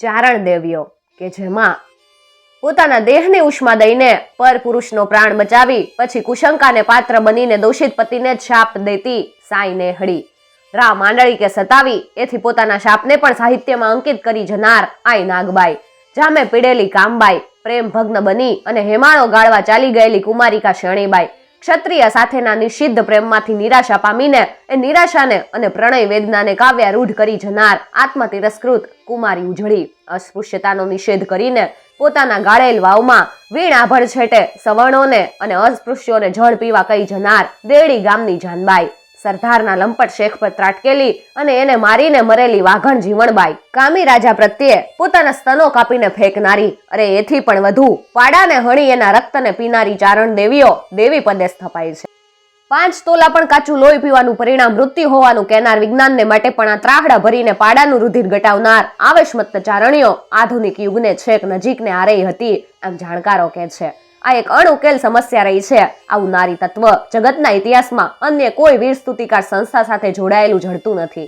ચારણ દેવીઓ કે જેમાં પોતાના દેહને ઉષ્મા દઈને પર પુરુષનો પ્રાણ બચાવી, પછી કુશંકાને પાત્ર બનીને દોષિત પતિને શાપ દેતી સાઈને હળી રા માંડળી કે સતાવી, એથી પોતાના શાપને પણ સાહિત્યમાં અંકિત કરી જનાર આઈ નાગબાઈ. જામે પીડેલી કામબાઈ, પ્રેમ ભગ્ન બની અને હેમાળો ગાળવા ચાલી ગયેલી કુમારિકા શરણીબાઈ. ક્ષત્રિય સાથેના નિષિદ્ધ પ્રેમમાંથી નિરાશા પામીને એ નિરાશાને અને પ્રણય વેદનાને કાવ્યારૂઢ કરી જનાર આત્મતિરસ્કૃત કુમારી ઉજળી. અસ્પૃશ્યતાનો નિષેધ કરીને પોતાના ગાળેલ વાવમાં વીણ આભળ છેટે સવર્ણોને અને અસ્પૃશ્યોને જળ પીવા કહી જનાર દેડી ગામની જાનબાઈ. સરદારના લંપટ શેખ પર ત્રાટકેલી અને એને મારીને મરેલી વાઘણ જીવણબાઈ. કામી રાજા પ્રત્યે પોતાના સ્તનો કાપીને ફેંકનારી, અરે એથી પણ વધુ, પાડાને હણી એના રક્તને પીનારી ચારણ દેવીઓ દેવી પદે સ્થપાય છે. પાંચ તોલા પણ કાચું લોહી પીવાનું પરિણામ મૃત્યુ હોવાનું કહેનાર વિજ્ઞાનને માટે પણ આ ત્રાહડા ભરીને પાડાનું રુધિર ઘટાવનાર આવેશમત્ત ચારણીઓ આધુનિક યુગને છેક નજીકને આરેઈ હતી, એમ જાણકારો કહે છે. આ એક અણઉકેલ સમસ્યા રહી છે. આવું નારી તત્વ જગતના ઇતિહાસમાં અન્ય કોઈ વીર સ્તુતિકાર સંસ્થા સાથે જોડાયેલું જડતું નથી.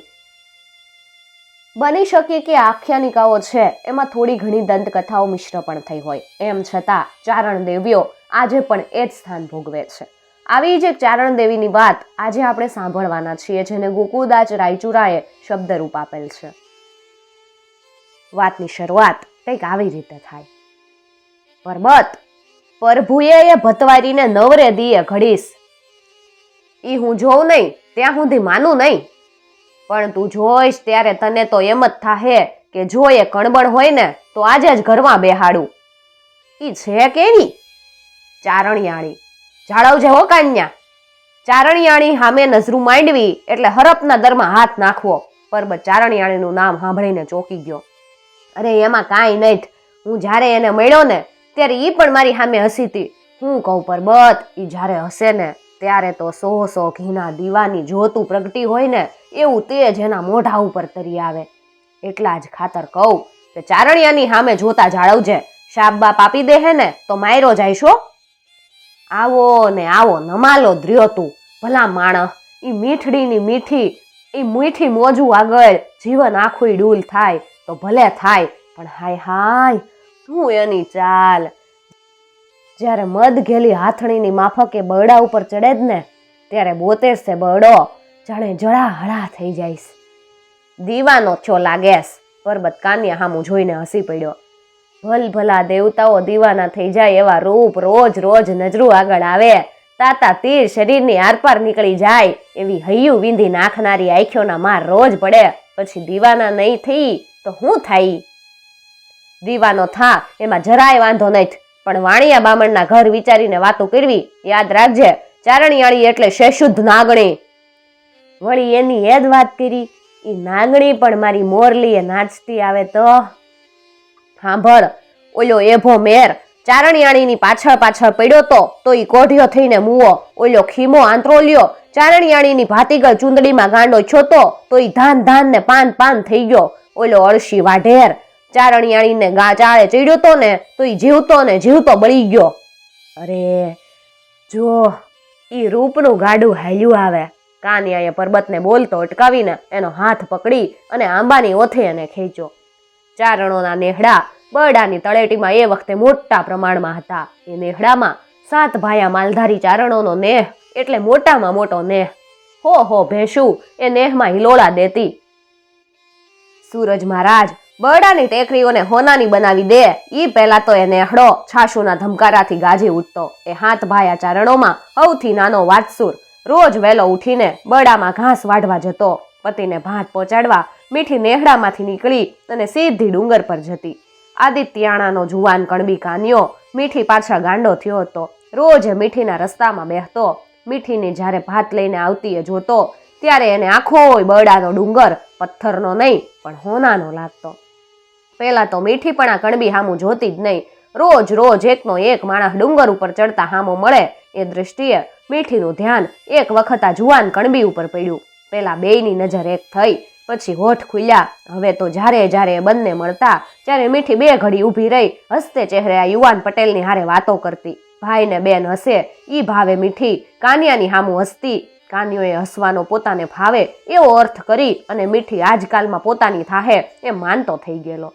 બની શકે કે આખ્યાનિકાઓ છે, એમાં થોડી ઘણી દંતકથાઓ મિશ્ર પણ થઈ હોય. એમ છતાં ચારણ દેવીઓ આજે પણ એ જ સ્થાન ભોગવે છે. આવી જ એક ચારણ દેવીની વાત આજે આપણે સાંભળવાના છીએ, જેને ગોકુદાચ રાયચુરાએ શબ્દરૂપ આપેલ છે. વાતની શરૂઆત કંઈક આવી રીતે થાય. પર્વત પ્રભુએ એ ભતવારીને નવરે દીએ ઘડીશ એ હું જોઉં નહીં, ત્યાં સુધી માનું નહીં. પણ તું જોઈશ ત્યારે તને તો એમ જ થાહે કે જો એ કણબણ હોય ને, તો આજે જ ઘરમાં બેહાડું. ઈ છે કેવી? ચારણિયાણી જાળવજે હો કાન્યા. ચારણિયાણી સામે નજરું માંડવી એટલે હરપના દરમાં હાથ નાખવો. પરબત ચારણિયાળીનું નામ સાંભળીને ચોકી ગયો. અરે, એમાં કાંઈ નહીં હું જ્યારે એને મળ્યો ને ત્યારે એ પણ મારી સામે હસીતી હું કહું, પરબત એ જ્યારે હસે ને, ત્યારે તો સો સો ઘીના દીવાની જોતું પ્રગટી હોય ને, એવું તેજ એના મોઢા ઉપર તરી આવે. એટલા જ ખાતર કહું કે ચારણિયાની સામે જોતા જાળવજે. શાપ બાપ આપી દે હે ને, તો માયરો જાયશો આવો ને આવો, નમાલો દ્ર્યો તું. ભલા માણસ એ મીઠડીની મીઠી એ મીઠી મોજું આગળ જીવન આખું ડૂલ થાય, તો ભલે થાય, પણ હાય હાય શું એની ચાલ? જ્યારે મધ ઘેલી હાથણીની માફકે બરડા ઉપર ચડે જ ને, ત્યારે બોતેર છે બરડો, જાણે જળા હળા થઈ જઈશ. દીવાનો થયો લાગેશ પરબત કાન્યા હામું જોઈને હસી પડ્યો. ભલ ભલા દેવતાઓ દીવાના થઈ જાય એવા રૂપ રોજ રોજ નજરું આગળ આવે. તાતા તીર શરીરની આરપાર નીકળી જાય, એવી હૈયું વિંધી નાખનારી આંખીઓના માર રોજ પડે. પછી દીવાના નહીં થઈ તો હું થાય? દીવાનો થા, એમાં જરાય વાંધો નહીં. પણ વાણિયા બામણના ઘર વિચારીને વાતો કરવી, યાદ રાખજે. ચારણિયાળી એટલે શેશુદ્ધ નાગણી. વળી એની એ જ વાત કરી એ નાગણી પણ મારી મોરલીએ નાચતી આવે તો? સાંભળ ઓલો એભો મેર ચારણિયાણીની પાછળ પાછળ પડ્યો તો તો ઈ કોઢિયો થઈને મૂવો, ઓલો ખીમો આંતરો લ્યો ચારણિયાણીની ભાતીગળ ચૂંદડીમાં ગાંડો છોતો, તો ઈ ધાન ધાન ને પાન પાન થઈ ગયો. ઓલો અળશી વાઢેર ચારણિયાણીને ગા ચાળે ચડ્યો તો ને તો એ જીવતો ને જીવતો બળી ગયો. અરે, જો એ રૂપનું ગાડું હાલ્યું આવે, કાનિયાએ પર્વતને બોલતો અટકાવીને એનો હાથ પકડી અને આંબાની ઓથે એને ખેંચ્યો. ચારણોના નેહડા બરડાની તળેટીમાં એ વખતે મોટા પ્રમાણમાં હતા. એ નેહડામાં સાત ભાયા માલધારી ચારણોનો નેહ એટલે મોટામાં મોટો નેહ. હો હો, ભેંસું, એ નેહમાં હિલોળા દેતી. સૂરજ મહારાજ બરડાની ટેકરીઓને હોનાની બનાવી દે. ઈ પહેલા તો એ નેહડો છાશુના ધમકારાથી ગાજી ઉઠતો. એ હાથ ભાયા ચારણોમાં સૌથી નાનો વાતસુર. રોજ વહેલો ઉઠીને બરડામાં ઘાસ વાઢવા જતો. પતિને ભાત પહોંચાડવા મીઠી નેહડામાંથી નીકળી અને સીધી ડુંગર પર જતી. આદિત્યાણાનો જુવાન કણબી કાન્યો મીઠી પાછળ ગાંડો થયો હતો. રોજ મીઠીના રસ્તામાં બેહતો. મીઠીને જ્યારે ભાત લઈને આવતી એ જોતો, ત્યારે એને આખો બરડાનો ડુંગર, પથ્થરનો નહીં, પણ હોનાનો લાગતો. પહેલા તો મીઠી પણ આ કણબી હામું જોતી જ નહીં. રોજ રોજ એકનો એક માણસ ડુંગર ઉપર ચડતા હામો મળે એ દૃષ્ટિએ મીઠીનું ધ્યાન એક વખત આ જુવાન કણબી ઉપર પડ્યું. પહેલાં બેયની નજર એક થઈ, પછી હોઠ ખુલ્યા. હવે તો જ્યારે જ્યારે બંને મળતા, ત્યારે મીઠી બે ઘડી ઊભી રહી, હસતે ચહેરે આ યુવાન પટેલની હારે વાતો કરતી. ભાઈ ને બેન હસે, ઈ ભાવે મીઠી, કાનિયાની હામું હસતી. કાનિયોએ હસવાનો પોતાને ભાવે એવો અર્થ કરી અને મીઠી આજકાલમાં પોતાની થાહે એ માનતો થઈ ગયેલો.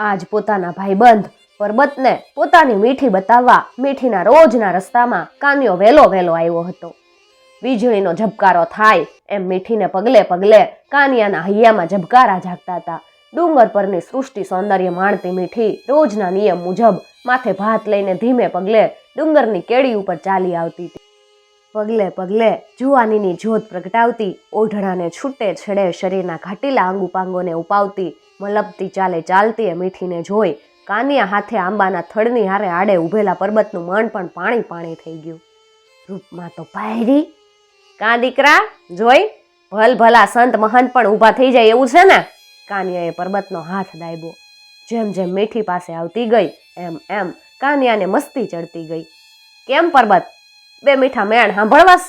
આજ પોતાના ભાઈબંધ પરબતને પોતાની મીઠી બતાવવા મીઠીના રોજના રસ્તામાં કાન્યો વહેલો વહેલો આવ્યો હતો. વીજળીનો ઝબકારો થાય એમ મીઠીને પગલે પગલે કાનિયાના હૈયામાં ઝબકારા જાગતા હતા. ડુંગર પરની સૃષ્ટિ સૌંદર્ય માણતી મીઠી રોજના નિયમ મુજબ માથે ભાત લઈને ધીમે પગલે ડુંગરની કેડી ઉપર ચાલી આવતી હતી. પગલે પગલે જુવાનીની જ્યોત પ્રગટાવતી ઓઢણાને છૂટે છેડે શરીરના ઘાટીલા અંગુપાંગોને ઉપાવતી મલપતી ચાલે, ચાલતી એ મીઠીને જોઈ. કાનિયા હાથે આંબાના થડની હારે આડે ઊભેલા પર્વતનું મન પણ પાણી પાણી થઈ ગયું. રૂપમાં તો પાયરી. કા દીકરા, જોઈ? ભલ ભલા સંત મહંત પણ ઊભા થઈ જાય એવું છે ને? કાનિયાએ પર્વતનો હાથ દાયબો. જેમ જેમ મીઠી પાસે આવતી ગઈ, એમ એમ કાનિયાને મસ્તી ચડતી ગઈ. કેમ પર્વત? બે મીઠા મેણ સાંભળવાસ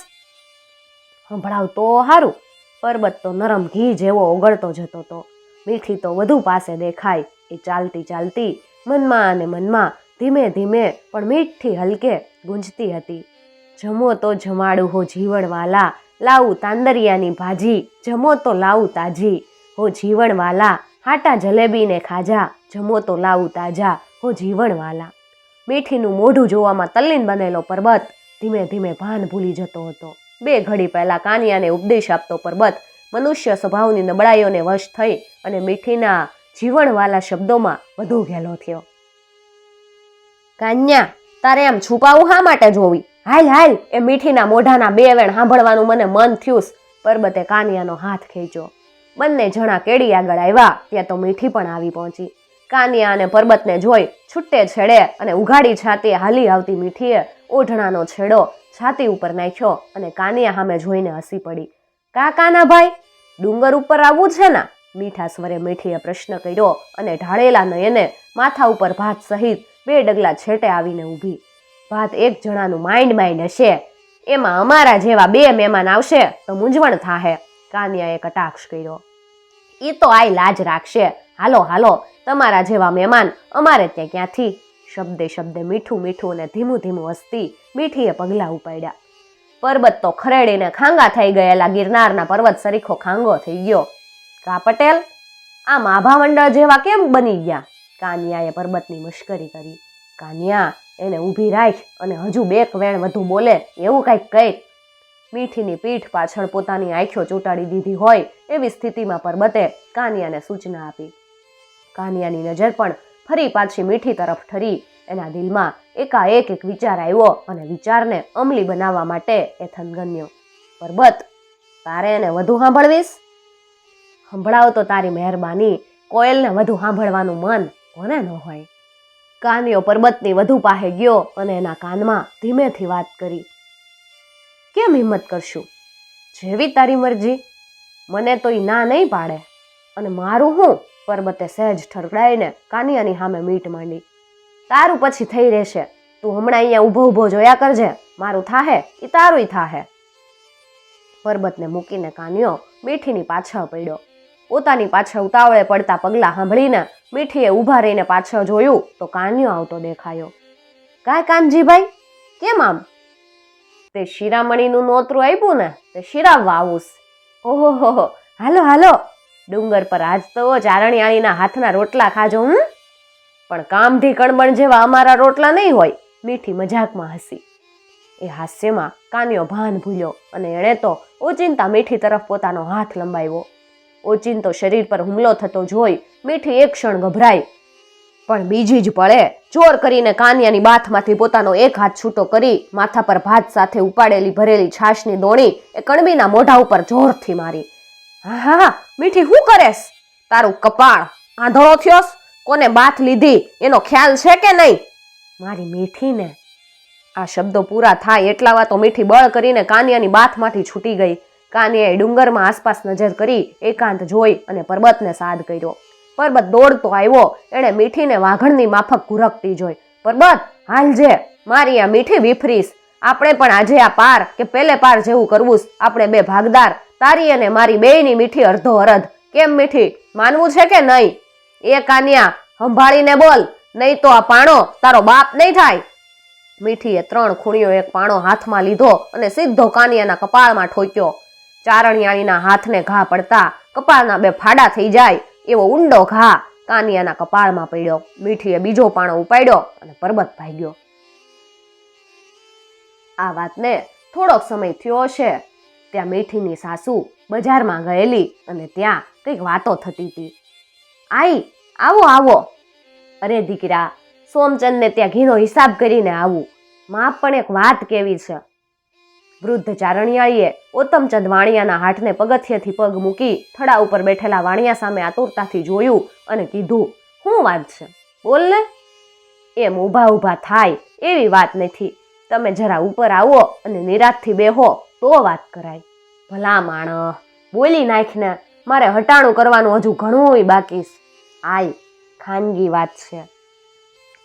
સંભળાવ તો સારું પર્વત તો નરમ ઘી જેવો ઓગળતો જતો તો. મીઠી તો વધુ પાસે દેખાય. એ ચાલતી ચાલતી મનમાં અને મનમાં ધીમે ધીમે પણ મીઠી હલકે ગુંજતી હતી. જમો તો જમાડું હો જીવણવાલા, લાવું તાંદરિયાની ભાજી, જમો તો લાવું તાજી, હો જીવણવાલા, હાટા જલેબીને ખાજા, જમો તો લાવું તાજા, હો જીવણવાલા. મીઠીનું મોઢું જોવામાં તલ્લીન બનેલો પર્વત ધીમે ધીમે ભાન ભૂલી જતો હતો. બે ઘડી પહેલા કાનિયાને ઉપદેશ આપતો પર્વત મનુષ્ય સ્વભાવની નબળાઈઓને વશ થઈ અને મીઠીના જીવણવાલા શબ્દોમાં વધુ ઘેલો થયો. કાન્યા, તારે આમ છુપાવું શા માટે જોવી? હાલ હાલ, એ મીઠીના મોઢાના બે વેણ સાંભળવાનું મને મન થયું પર્વતે કાનિયાનો હાથ ખેંચ્યો. બંને જણા કેડી આગળ આવ્યા, ત્યાં તો મીઠી પણ આવી પહોંચી. કાનિયા અને પર્વતને જોઈ છૂટે છેડે અને ઉઘાડી છાતીએ હાલી આવતી મીઠીએ ઓઢણાનો છેડો છાતી ઉપર નાખ્યો અને કાનિયા સામે જોઈને હસી પડી. કા કાના ભાઈ, ડુંગર ઉપર આવવું છે ને? મીઠા સ્વરે મીઠીએ પ્રશ્ન કર્યો અને ઢાળેલા નયને માથા ઉપર ભાત સહિત બે ડગલા છેટે આવીને ઊભી. ભાત એક જણાનું માઇન્ડ માઇન્ડ હશે. એમાં અમારા જેવા બે મહેમાન આવશે તો મૂંઝવણ થાહે, કાનિયાએ કટાક્ષ કર્યો. એ તો આઈ લાજ રાખશે. હાલો હાલો, તમારા જેવા મહેમાન અમારે ત્યાં ક્યાંથી? શબ્દે શબ્દે મીઠું મીઠું અને ધીમું ધીમું હસતી મીઠીએ પગલાં ઉપાડ્યા. પર્વત તો ખરેડીને ખાંગા થઈ ગયેલા ગિરનારના પર્વત સરીખો ખાંગો થઈ ગયો. કા પટેલ આમ માભામંડળ જેવા કેમ બની ગયા? કાનિયાએ પર્વતની મશ્કરી કરી. કાનિયા, એને ઊભી રાખ અને હજુ બેક વેણ વધુ બોલે, એવું કંઈક કહી. મીઠીની પીઠ પાછળ પોતાની આંખો ચૂંટાડી દીધી હોય એવી સ્થિતિમાં પર્વતે કાનિયાને સૂચના આપી. કાનિયાની નજર પણ ફરી પાછી મીઠી તરફ ઠરી. એના દિલમાં એકાએક એક વિચાર આવ્યો અને વિચારને અમલી બનાવવા માટે એ થનગન્યો. પરબત, તારે એને વધુ સાંભળવીશ? સંભળાવ તો તારી મહેરબાની, કોયલને વધુ સાંભળવાનું મન કોને ન હોય. કાનિયો પર્વતની વધુ પાસે ગયો અને એના કાનમાં ધીમેથી વાત કરી. કેમ હિંમત કરશું? જેવી તારી મરજી. મને તો એ ના નહીં પાડે. અને મારું હું? પર્વતે સહેજ ઠરડાઈને કાનિયાની સામે મીટ માંડી. તારું પછી થઈ રહેશે. તું હમણાં અહીંયા ઊભો ઊભો જોયા કરજે. મારું થાહે એ તારું થાહે. પર્વતને મૂકીને કાન્યો મીઠીની પાછળ પડ્યો. પોતાની પાછળ ઉતાવળે પડતા પગલાં સાંભળીને મીઠીએ ઊભા રહીને પાછળ જોયું તો કાન્યો આવતો દેખાયો. કાંઈ કાનજીભાઈ? કેમ આમ? તે શિરામણીનું નોતરું આપ્યું ને, તે શિરાવવા આવું ઓહો હાલો હાલો. ડુંગર પર આજ તો ચારણિયાળીના હાથના રોટલા ખાજો હું પણ કામથી કણબણ જેવા અમારા રોટલા નહીં હોય, મીઠી મજાકમાં હસી. એ હાસ્યમાં કાન્યો ભાન ભૂલ્યો અને એણે તો ઓચિંતા મીઠી તરફ પોતાનો હાથ લંબાવ્યો. ઓચિંતો શરીર પર હુમલો થતો જોઈ મીઠી એક ક્ષણ ગભરાઈ. પણ બીજી જ પળે જોર કરીને કાનિયાની બાથમાંથી પોતાનો એક હાથ છૂટો કરી માથા પર ભાત સાથે ઉપાડેલી ભરેલી છાશની દોણી એ કણબીના મોઢા ઉપર જોરથી મારી. હા હા મીઠી શું કરેશ? તારું કપાળ આંધળો થયોસ? કોને બાથ લીધી? એનો ખ્યાલ છે કે નહીં? મારી મીઠીને આ શબ્દો પૂરા થાય એટલાવા તો મીઠી બળ કરીને કાનિયાની બાથમાંથી છૂટી ગઈ. કાનિયાએ ડુંગરમાં આસપાસ નજર કરી, એકાંત જોઈ અને પર્વતને સાદ કર્યો. પર્વત દોડતો આવ્યો. એણે મીઠીને વાઘણની માફક ઘુરકતી જોઈ. પર્વત હાલજે મારી આ મીઠી વિફરીશ આપણે પણ આજે આ પાર કે પેલે પાર જેવું કરવું આપણે બે ભાગદાર. તારી અને મારી બેયની મીઠી અડધો અરધ. કેમ મીઠી? માનવું છે કે નહીં? એ કાન્યા, સંભાળીને બોલ, નહીં તો આ પાણો તારો બાપ નહીં થાય. મીઠીએ ત્રણ ખૂણીઓ એક પાણો હાથમાં લીધો અને સીધો કાનિયાના કપાળમાં ઠોક્યો. ચારણિયાળીના હાથને ઘા પડતા કપાળના બે ફાડા થઈ જાય એવો ઊંડો ઘા કાનિયાના કપાળમાં પડ્યો. મીઠીએ બીજો પાણો ઉપાડ્યો અને પરબત ભાગ્યો. આ વાતને થોડોક સમય થયો છે ત્યાં મીઠીની સાસુ બજારમાં ગયેલી અને ત્યાં કંઈક વાતો થતી હતી. આઈ, આવો આવો. અરે દીકરા, સોમચંદને ત્યાં ઘીનો હિસાબ કરીને આવું. માં પણ એક વાત કેવી છે. વૃદ્ધ ચારણિયાળીએ ઓતમચંદ વાણિયાના હાથને પગથિયેથી પગ મૂકી થડા ઉપર બેઠેલા વાણિયા સામે આતુરતાથી જોયું અને કીધું, શું વાત છે? બોલ ને. એમ ઊભા ઊભા થાય, એવી વાત નથી. તમે જરા ઉપર આવો અને નિરાતથી બેહો, તો વાત કરાય. ભલા માણસ, બોલી નાખને. મારે હટાણું કરવાનું હજુ ઘણું બાકી છે. આય ખાનગી વાત છે.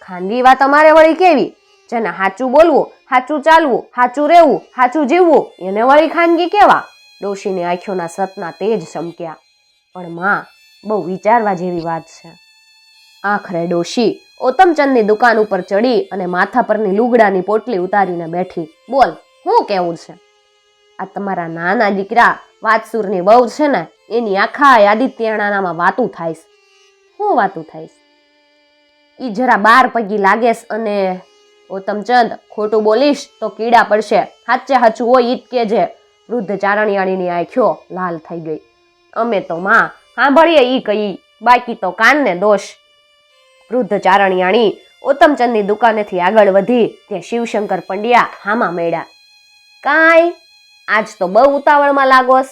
ખાનગી વાત અમારે વળી કેવી? જેને સાચું બોલવું, સાચું ચાલવું, સાચું રહેવું, સાચું જીવવું, એને વળી ખાનગી કેવા? ડોશીની આંખોના સતના તેજ ચમક્યા. પણ માં, બહુ વિચારવા જેવી વાત છે. આખરે ડોશી ઓતમચંદની દુકાન ઉપર ચડી અને માથા પરની લુગડાની પોટલી ઉતારીને બેઠી. બોલ શું કેવું છે? આ તમારા નાના દીકરા વાતસુરની બહુ છે ને એની આખા આદિત્યાણાનામાં વાતું થાય શું વાતું થાય એ જરા બાર પગી લાગેસ અને ઓતમચંદ ખોટું બોલીશ તો કીડા પડશે. હાચે હાચું હોય ઈ કે જે. વૃદ્ધ ચારણિયાણીની આંખ્યો લાલ થઈ ગઈ. અમે તો માં સાંભળીએ ઈ કહી બાકી તો કાનને દોષ. વૃદ્ધ ચારણિયાણી ઉત્તમચંદની દુકાનેથી આગળ વધી તે શિવશંકર પંડ્યા હામાં મેળ્યા. કાંઈ? આજ તો બહુ ઉતાવળમાં લાગોસ.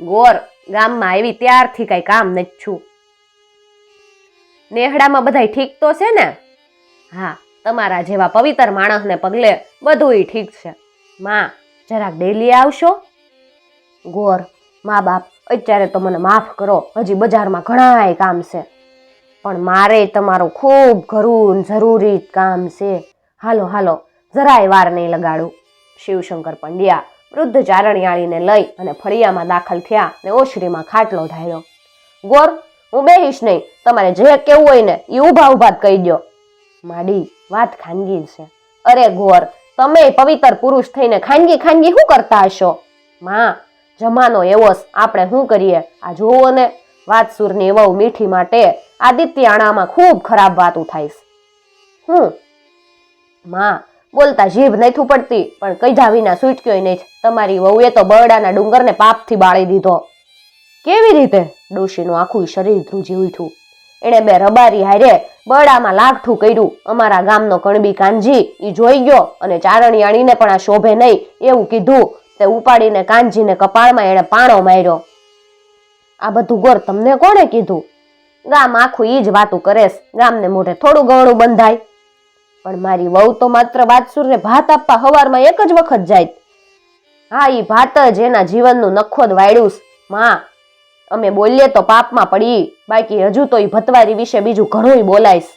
ગોર ગામમાં આવી ત્યારથી કઈ કામ નથી છું. નેહડામાં બધાય ઠીક તો છે ને? હા, તમારા જેવા પવિત્ર માણસને પગલે બધુંય ઠીક છે. માં, જરાક ડેલી આવશો? ગોર, મા બાપ, અત્યારે તો મને માફ કરો, હજી બજારમાં ઘણાય કામ છે. પણ મારે તમારું ખૂબ ઘરું જરૂરી કામ છે. હાલો હાલો, જરાય વાર નહીં લગાડું. શિવશંકર પંડ્યા વૃદ્ધ ચારણિયાળીને લઈ અને ફળિયામાં દાખલ થયા અને ઓછરીમાં ખાટલો ઢાળ્યો ગોર, હું બેહીશ નહીં. તમારે જે કેવું હોય ને એ ઊભા જ કહી દો માડી, વાત ખાનગી છે. અરે ગોર, તમે પવિત્ર પુરુષ થઈને ખાનગી ખાનગી શું કરતા હશો? માં, જમાનો એવો આપણે શું કરીએ? આ જોવો ને, વાત સુરની વહુ મીઠી માટે આદિત્યાણામાં ખૂબ ખરાબ વાતું થાય હું? માં બોલતા જીભ નથી પડતી પણ કઈ વિના સૂટક્યો નહીં તમારી વહુએ તો બરડાના ડુંગરને પાપથી બાળી દીધો. કેવી રીતે? ડોશીનું આખું શરીર ધ્રુજી ઉઠ્યું. એણે બે રબારી હારે બરડામાં લાગઠું કર્યું. અમારા ગામનો કણબી કાનજી એ જોઈ ગયો અને ચારણિયાણીને પણ આ શોભે નહીં એવું કીધું. તે ઉપાડીને કાનજીને કપાળમાં એણે પાણો માર્યો. આ બધું ગોર તમને કોણે કીધું? ગામ આખું એ જ વાતું કરેશ. ગામને મોઢે થોડું ગણું બંધાય. પણ મારી વહુ તો માત્ર બાદસુરને ભાત આપવા હવારમાં એક જ વખત જાય. હા એ ભાત જ એના જીવનનું નખોદ વાળ્યું. માં, અમે બોલીએ તો પાપમાં પડી. બાકી હજુ તો એ ભતવારી વિશે બીજું ઘણુંય બોલાઈશ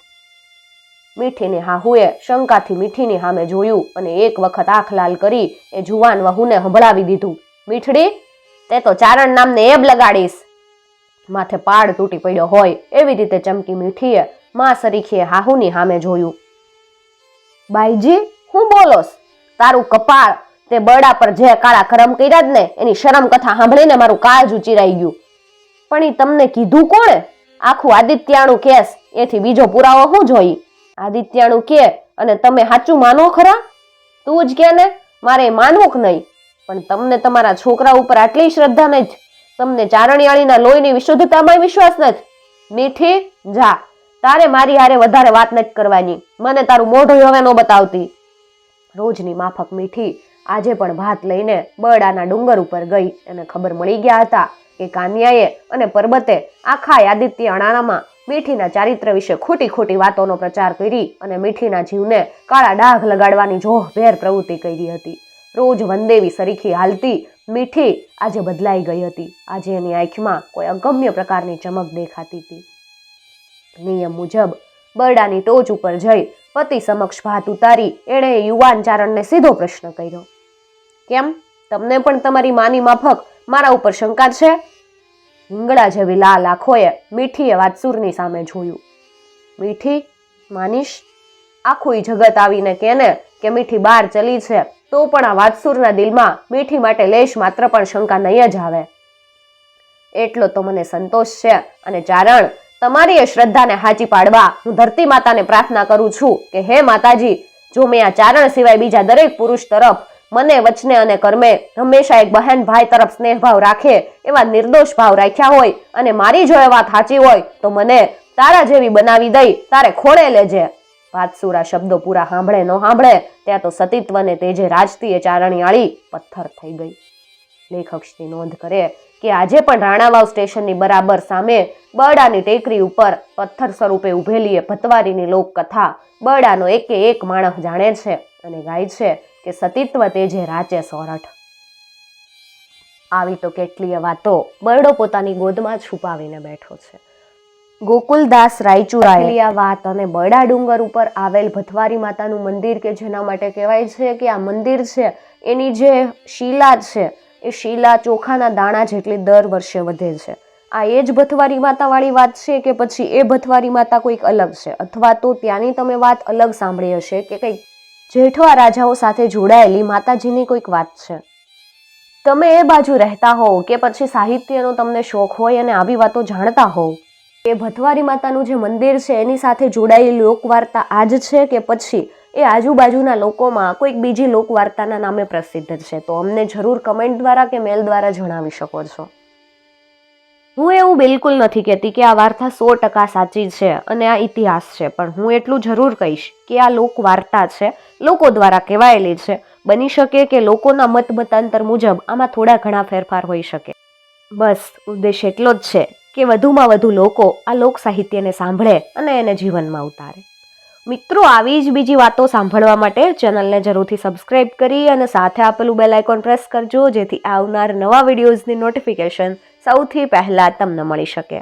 મીઠીની હાહુએ, શંકાથી મીઠીની સામે જોયું અને એક વખત આંખ લાલ કરી એ જુવાન વહુને હંભળાવી દીધું. મીઠડી, તે તો ચારણ નામને એબ લગાડીશ માથે પાડ તૂટી પડ્યો હોય એવી રીતે ચમકી મીઠીએ, માં સરીખીએ હાહુની સામે જોયું. બાઈજી, હું બોલોસ. તારું કપાળ, તે બરડા પર જે કાળા કરમ કર્યા જ ને, એની શરમ કથા સાંભળીને મારું કાળજું ઉચીરાઈ ગયું. પણ એ તમને કીધું કોણે? આખું આદિત્યાણું કેસ, એથી બીજો પુરાવો શું જોઈ? આદિત્યાણું કે, અને તમે સાચું માનો ખરા? તું જ કે ને, મારે માનવું કે નહીં. પણ તમને તમારા છોકરા ઉપર આટલી શ્રદ્ધા નથી. તમને ચારણિયાળીના લોહીની વિશુદ્ધતામાં વિશ્વાસ નથી. મીઠી, જા. તારે મારી હારે વધારે વાત નથી કરવાની. મને તારું મોઢું હવે ન બતાવતી. રોજની માફક મીઠી, આજે પણ ભાત લઈને બરડાના ડુંગર ઉપર ગઈ. અને ખબર મળી ગયા હતા કે કાન્યાએ અને પરબતે આખા આદિત્ય અણાણામાં મીઠીના ચારિત્ર વિશે ખોટી ખોટી વાતોનો પ્રચાર કરી અને મીઠીના જીવને કાળા ડાઘ લગાડવાની જોહભેર પ્રવૃત્તિ કરી હતી. રોજ વંદેવી સરીખી હાલતી મીઠી આજે બદલાઈ ગઈ હતી. આજે એની આંખમાં કોઈ અગમ્ય પ્રકારની ચમક દેખાતી હતી. નિયમ મુજબ બરડાની ટોચ ઉપર જઈ પતિ સમક્ષ ભાત ઉતારી એણે યુવાન ચારણને સીધો પ્રશ્ન કર્યો. કેમ? તમને પણ તમારી માની માફક મારા ઉપર શંકા છે? હિંગળા જેવી લાલ આંખોએ મીઠીએ વાતસુરની સામે જોયું. મીઠી? માનીશ? આખું જગત આવીને કેને કે મીઠી બહાર ચલી છે, તો પણ આ વાતસુરના દિલમાં મીઠી માટે લેશ માત્ર પણ શંકા નહીં જ આવે. એટલો તો મને સંતોષ છે અને ચારણ તમારી એ શ્રદ્ધાને હાચી પાડવા હું ધરતી માતાને પ્રાર્થના કરું છું કે હે માતાજી, જો મેં આ ચારણ સિવાય બીજા દરેક પુરુષ તરફ મને, વચને અને કર્મે હંમેશા એક બહેન ભાઈ તરફ સ્નેહભાવ રાખે એવા નિર્દોષ ભાવ રાખ્યા હોય અને મારી જો એ વાત સાચી હોય, તો મને તારા જેવી બનાવી દઈ, તારે ખોળે લેજે. ભાતસુરા શબ્દો પૂરા સાંભળે ન સાંભળે, ત્યાં તો સતીત્વને તેજે રાજતી એ ચારણિયાળી પથ્થર થઈ ગઈ. લેખક શ્રી નોંધ કરે કે આજે પણ રાણાવાવ સ્ટેશનની બરાબર સામે બરડાની ટેકરી ઉપર પથ્થર સ્વરૂપે ઉભેલી એ ભતવારીની લોકકથા બરડાનો એકે એક માણસ જાણે છે અને ગાય છે કે સતીત્વ તેજે રાચે સોરઠ. આવી તો કેટલીય વાતો બરડો પોતાની ગોદમાં છુપાવીને બેઠો છે. ગોકુલદાસ રાયચુરાએ આ વાત અને બરડા ડુંગર ઉપર આવેલ ભથવારી માતાનું મંદિર કે જેના માટે કહેવાય છે કે આ મંદિર છે, એની જે શિલા છે એ શીલા ચોખાના દાણા જેટલી દર વર્ષે વધે છે. આ એ જ ભથવારી માતાવાળી વાત છે કે પછી એ ભથવારી માતા કોઈક અલગ છે? અથવા તો ત્યાંની તમે વાત અલગ સાંભળી હશે કે કંઈક જેઠવા રાજાઓ સાથે જોડાયેલી માતાજીની કોઈક વાત છે? તમે એ બાજુ રહેતા હોવ કે પછી સાહિત્યનો તમને શોખ હોય અને આવી વાતો જાણતા હોવ? એ ભથવારી માતાનું જે મંદિર છે એની સાથે જોડાયેલી લોકવાર્તા આજ છે કે પછી એ આજુબાજુના લોકોમાં કોઈક બીજી લોકવાર્તાના નામે પ્રસિદ્ધ છે. તો અમને જરૂર કમેન્ટ દ્વારા કે મેલ દ્વારા જણાવી શકો છો. હું એવું બિલકુલ નથી કહેતી કે આ વાર્તા સો ટકા સાચી છે અને આ ઇતિહાસ છે, પણ હું એટલું જરૂર કહીશ કે આ લોકવાર્તા છે, લોકો દ્વારા કહેવાયેલી છે. બની શકે કે લોકોના મત મતાંતર મુજબ આમાં થોડા ઘણા ફેરફાર હોઈ શકે. બસ, ઉદ્દેશ એટલો જ છે કે વધુમાં વધુ લોકો આ લોક સાહિત્યને સાંભળે અને એને જીવનમાં ઉતારે. મિત્રો, આવી જ બીજી વાતો સાંભળવા માટે ચેનલને જરૂરથી સબસ્ક્રાઇબ કરી અને સાથે આપેલું બેલ આઇકોન પ્રેસ કરજો, જેથી આવનાર નવા વિડીયોઝની નોટિફિકેશન સૌથી પહેલાં તમને મળી શકે.